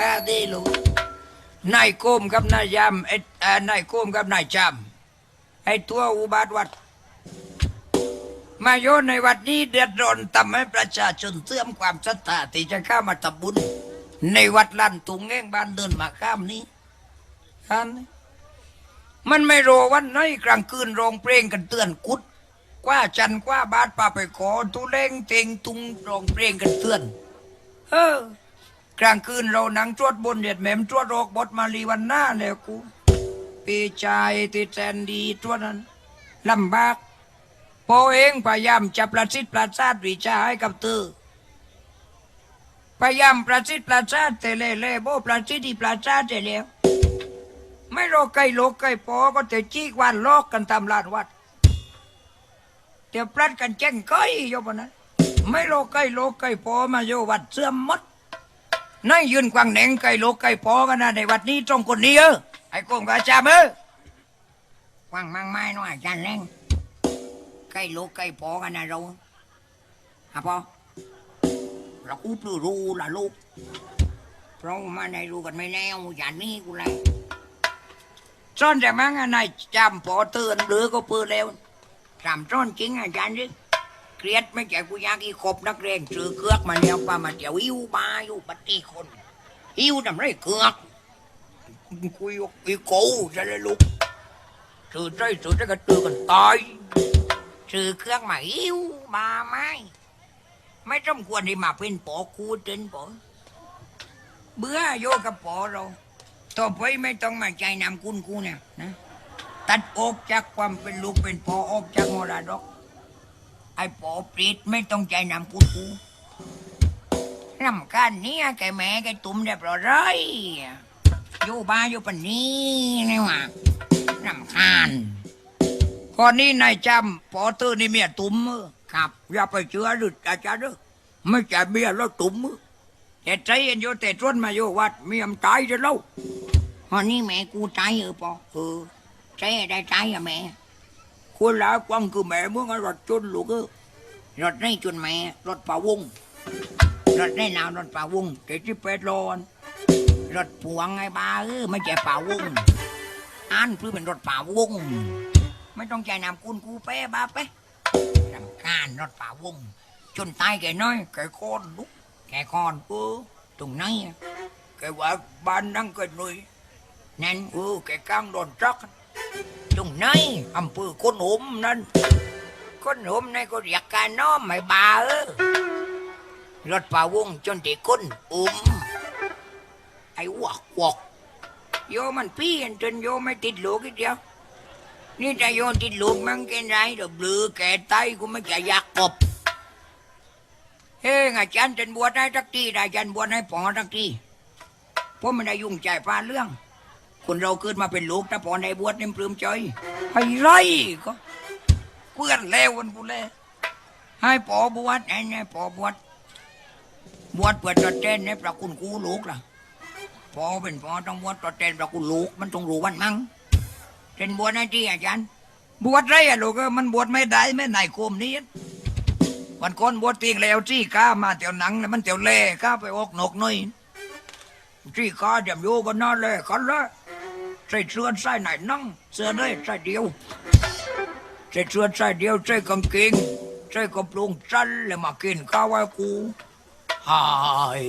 อาดีลูกนายโกมกับนายยำไอ้เอ่อนายโกมกับนายจำไอ้ตัวอุบาทวัด มาโยนในวัดนี้เดือดร้อนทำให้ประชาชนเสื่อมความศรัทธาที่จะเข้ามาทำบุญ ในวัดลันตุงแง่งบ้านเดินมาข้ามนี้ท่านมันไม่โรวันไหนกลางคืนโรงเพลงกันเตือนกุดกว่าจันกว่าบาทป่าไปขอตุเล่งเตงตุงโรงเพลงกันเตือนเออ กลางคืนเราหนังจวดบนเด็ดแหม่มจวดโรกบทมาลีวันหน้าแล้วกูปีใจติดแสนดีจวดนั้นลำบากพอเองพยายามจะประสิทธิ์ประสาทวิชาให้กับเธอพยายามประสิทธิ์ประสาทแต่เล่เล่โบประสิทธิ์ประสาทแต่แล้วไม่รอไกลโลกไกลพอก็แต่จี้วันลอกกันตามลานวัดเดี๋ยวปลัดกันแจ้งก้อยโยบนั้นไม่รอไกลโลกไกลพอมาโยวัดเสื่อมมด นั่งยืนกวางแหนงไกลโลกไกลพอกันนะในวัดนี้ตรงคนนี้เออไอ้โกงกระจามเออกวางมังไม้น้อยอาจารย์แรงใกล้ลูกใกล้พอกันนะเราฮะพอเราอุปรู้ละลูกเพราะมาในรู้กันไม่แน่อย่างนี้กูเลยซ่อนแต่มั้งนายจำพอเตือนหรือก็เปืนแล้วจำซ่อนจริงอาจารย์ดิ เครียดไม่ใช่กูอยากอีขบนักเรียนซื้อเกือกมาแล้วป้ามาเดี๋ยวอิ้วมาอยู่ปฏิคนอิ้วทำไรเกือกกูยกอีโก้จะเลยลูกซื้อใจซื้อใจก็ตือกันตายซื้อเครื่องมาอิ้วมาไหมไม่สมควรที่มาเป็นปอคูเดินปอเบื่อโยกับปอเราต่อไปไม่ต้องมาใจนำคุณกูเนี่ยนะตัดออกจากความเป็นลูกเป็นปอออกจากมรดก ไอ้ปอปรีดไม่ต้องใจนำคุณกูรำคาญเนี่ยแกแม่แกตุ้มเรียบร้อยอยู่บ้านอยู่ปนนี้นี่หว่ารำคาญก่อนนี้นายจำปอตอร์นี่เมียตุ้มมือครับอย่าไปเชื่อหรืออาจารย์เด้อไม่ใช่เมียแล้วตุ้มมือแต่ใจเย็นโยแต่ตรวนมาโยวัดเมียมตายจะเล่าฮอนนี่แม่กูตายเออปอเออใจได้ตายอะแม่ คนละกวางคือแม่เมื่อไงรถจนลูกเออรถนี่จนแม่รถป่าวงรถนี่นาวรถป่าวงเจ็ดสิบแปดโลนรถพวงไงบ้าเออไม่ใช่ป่าวงอ่านเพื่อเป็นรถป่าวง ไม่ต้องใจนำคุณกูเป้บ้าเป้รำคาญรถป่าวง จนตายแกน้อยแกคอนลุกแกคอนเออตรงไหนแกว่าบ้านนั่งกันหน่อยนั่นเออแกกลางโดนจัก ตรงไหนอำเภอคนหมนั่นคนหมนั่นก็เรียกการน้อมไม่บาเออรถป่าวงจนที่คนอุ้มไอ้วอกวอกโยมันพี่อันจนโยไม่ติดโลกอีกเดียว นี่จะโยติดลูกมันแกไรเดี๋ยวบลือแก่ไตกูไม่จะอยากกบเฮ้ยอาจารย์จะบวชให้สักทีได้อาจารย์บวชให้ปอสักทีเพราะไม่ได้ยุ่งใจพาเรื่อง คนเราเกิดมาเป็นลูกถ้าปอในบวชเนี่ยปลื้มใจไอ้ไรก็เพื่อนเลววันกูเลยให้ปอบวชไอ้เนี่ยปอบวชบวชเพื่อจะเต้นในพระคุณกูลูกล่ะพอเป็นพอต้องบวชจะเต้นพระคุณลูกมันต้องรู้วันมั้งเป็นบวชนะที่อาจารย์บวชไรอะลูกมันบวชไม่ได้ไม่ไหนโคมนี้วันก่อนบวชตีงแล้วที่ข้ามาเตียวหนังแล้วมันเตียวเล่ข้าไปออกนกน่อยที่ข้าเดียมโยก็นอนเลยกันเลย ใส่เสื้อใส่ไหนนั่งเสื้อได้ใส่เดียวใส่เสื้อใส่เดียวใส่กางเกงใส่กระโปรงสั้นแล้วมากินข้าวไว้กูหาย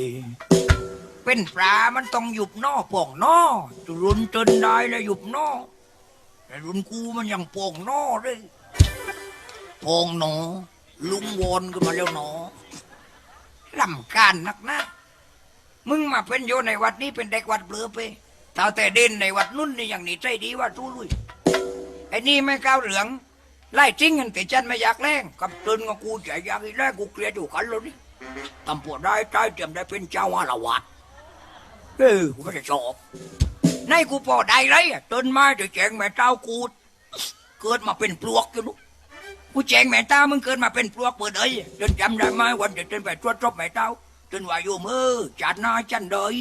เป็นปลามันต้องหยุบนอป่องนอจุรุนจนได้แล้วหยุบนอแต่รุนกูมันยังป่องนอเลยป่งหนอลุงวนขึ้นมาแล้วหนอลำการนักนะมึงมาเป็นโยในวัดนี้เป็นเด็กวัดเบลือไป เท่าแต่เด่นในวัดนุ่นนี่อย่างนี้ใจดีว่าทุลุยไอ้นี่ไม่ก้าวเหลืองไล่จริงกันแต่จันไม่อยากแรงกับตื่นกับกูจะอยากอีแรงกูเกลียดอยู่กันเลยนี่ตำปวดได้ใจเตรียมได้เป็นเจ้าอาวาสเออกูไม่ได้ชอบในกูพอได้เลยอะตื่นมาจะแจงแม่เจ้ากูเกิดมาเป็นปลวกอยู่ลูกกูแจงแม่เจ้ามึงเกิดมาเป็นปลวกเปิดเอ้ยจนจำได้ไหมวันจะเดินไปตรวจสอบแม่เจ้าจนว่าอยู่มือจัดหน้าจันเดย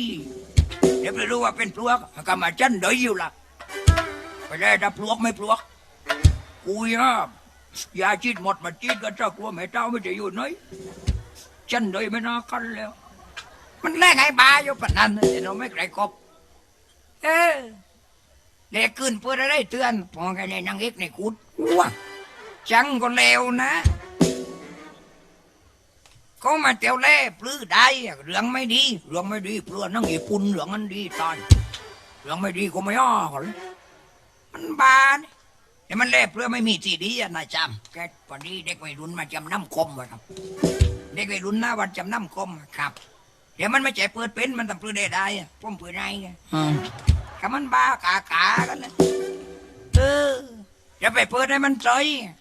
เดี๋ยวไปรู้ว่าเป็นปลวกก็มาจันเดยอยู่ละไปได้ถ้าปลวกไม่ปลวกกูยะยาจีดหมดมาจีดก็เจ้ากลัวแม่เจ้าไม่จะอยู่ไหนจันเดยไม่น่ากันแล้ว มันแรงไอ้บาอยู่ปะนั้นเดี๋ยวเราไม่ไกลกบเออเด็กขึ้นเพื่อได้เตือนพอแกในนางเอกในกุดว้าจังก็เลวนะ เขามาเตียวเล่ปลื้อได้อะเรื่องไม่ดีเรื่องไม่ดีเพื่อนั่งญี่ปุ่นเรื่องนั้นดีตายเรื่องไม่ดีก็ไม่อ้อเขาเลยมันบานแต่มันเล่เพื่อไม่มีที่ดีอะนายจำแกพอดีเด็กวัยรุ่นมาจำน้ำคมอะครับ เด็กวัยรุ่นหน้าวันจำน้ำคมอะครับ เดี๋ยวมันไม่ใจเปิดเป็นมันทำเพื่อได้ได้อะผมเพื่อได้ไงก็มันบ้ากากากันเลยเอออย่าไปเปิดให้มันใจ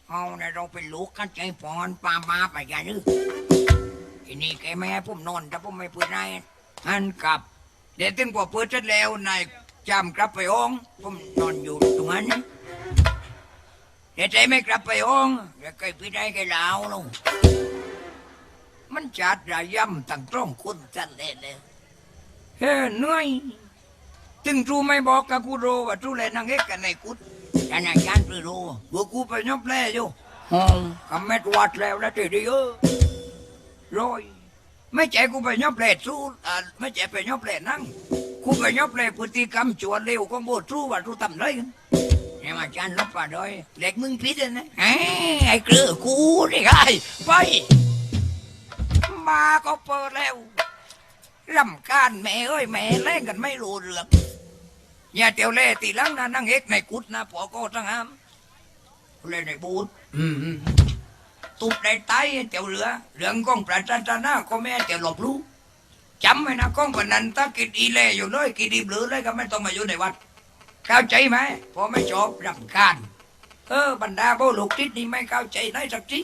เอาเนี่ยเราเป็นลูกกันใจปอนปามาไปกันนึ ทีนี้แกไม่ให้ผมนอนถ้าผมไม่เปิดได้อันกลับ เดี๋ยวถึงพอเปิดเสร็จแล้วนายจำกลับไปห้อง ผมนอนอยู่ตรงนั้นนะเดี๋ยวใจไม่กลับไปห้องเดี๋ยวใครไปได้ใครลาวลงมันจัดระยำตั้งตรงคุณจันเลยเลยเฮ้เหนื่อยถึงจูไม่บอกกับกูรู้ว่าจูเลยนางเอกกันในกุดแต่นายยันไปรู้ว่ากูไปยบแล่อยู่ห้องคำแม่ตวัดแล้วแล้วทีเดียว รอยไม่ใจกูไปยบแล่สู้ไม่ใจไปยบแล่นั่งกูไปยบแล่พฤติกรรมจวนเร็วก็โบจูว่าจูทำไรกันเนี่ยมาจันลบป่าดอยเด็กมึงพิษนะไอ้ไอ้เกลือกูนี่ไงไปมาก็เปิดแล้วรำคาญแม่เอ้ยแม่เล่นกันไม่รู้เรื่องอย่าเตียวเล่ตีลังนะนั่งเอกในกุดนะปอโก็ทั้งห้ามเล่นในบูธอืม ตุบในไตเตียวเหลือเหลืองก้องประจันตนาก็แม่เตียวหลบรู้จำไว้นะก้องปนันถ้ากิดอีเล่อยู่เลยกิดดีหรือเลยก็ไม่ต้องมาอยู่ในวัดเข้าใจไหมพอไม่ชอบรำคาญเออบรรดาโบลูกทิศนี่ไม่เข้าใจไหนสักที